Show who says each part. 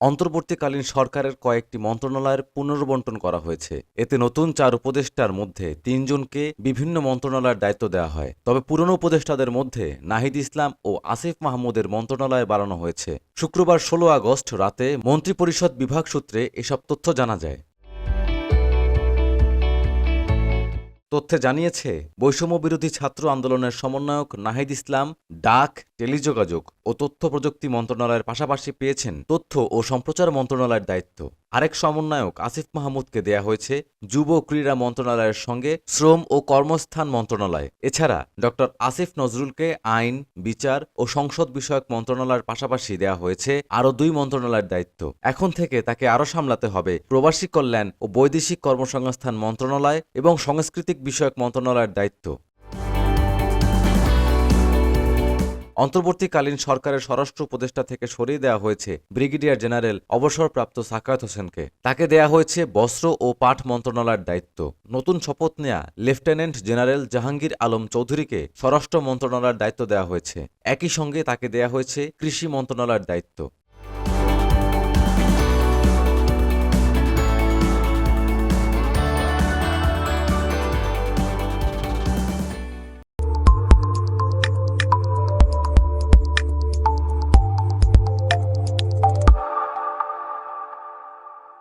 Speaker 1: অন্তর্বর্তীকালীন সরকারের কয়েকটি মন্ত্রণালয়ের পুনর্বন্টন করা হয়েছে। এতে নতুন চার উপদেষ্টার মধ্যে তিনজনকে বিভিন্ন মন্ত্রণালয়ের দায়িত্ব দেওয়া হয়। তবে পুরনো উপদেষ্টাদের মধ্যে নাহিদ ইসলাম ও আসিফ মাহমুদের মন্ত্রণালয়ে বাড়ানো হয়েছে। শুক্রবার ষোলো আগস্ট রাতে মন্ত্রিপরিষদ বিভাগ সূত্রে এসব তথ্য জানা যায়। তথ্যে জানিয়েছে বৈষম্য বিরোধী ছাত্র আন্দোলনের সমন্বয়ক নাহিদ ইসলাম ডাক, টেলিযোগাযোগ ও তথ্য প্রযুক্তি মন্ত্রণালয়ের পাশাপাশি পেয়েছেন তথ্য ও সম্প্রচার মন্ত্রণালয়ের দায়িত্ব। আরেক সমন্বয়ক আসিফ মাহমুদকে দেয়া হয়েছে যুব ক্রীড়া মন্ত্রণালয়ের সঙ্গে শ্রম ও কর্মস্থান মন্ত্রণালয়। এছাড়া ড. আসিফ নজরুলকে আইন, বিচার ও সংসদ বিষয়ক মন্ত্রণালয়ের পাশাপাশি দেয়া হয়েছে আরও দুই মন্ত্রণালয়ের দায়িত্ব। এখন থেকে তাকে আরও সামলাতে হবে প্রবাসী কল্যাণ ও বৈদেশিক কর্মসংস্থান মন্ত্রণালয় এবং সাংস্কৃতিক বিষয়ক মন্ত্রণালয়ের দায়িত্ব। অন্তর্বর্তীকালীন সরকারের স্বরাষ্ট্র উপদেষ্টা থেকে সরিয়ে দেওয়া হয়েছে ব্রিগেডিয়ার জেনারেল অবসরপ্রাপ্ত সাকায়ত হোসেনকে। তাকে দেয়া হয়েছে বস্ত্র ও পাট মন্ত্রণালয়ের দায়িত্ব। নতুন শপথ নেয়া লেফটেন্যান্ট জেনারেল জাহাঙ্গীর আলম চৌধুরীকে স্বরাষ্ট্র মন্ত্রণালয়ের দায়িত্ব দেওয়া হয়েছে। একই সঙ্গে তাকে দেয়া হয়েছে কৃষি মন্ত্রণালয়ের দায়িত্ব।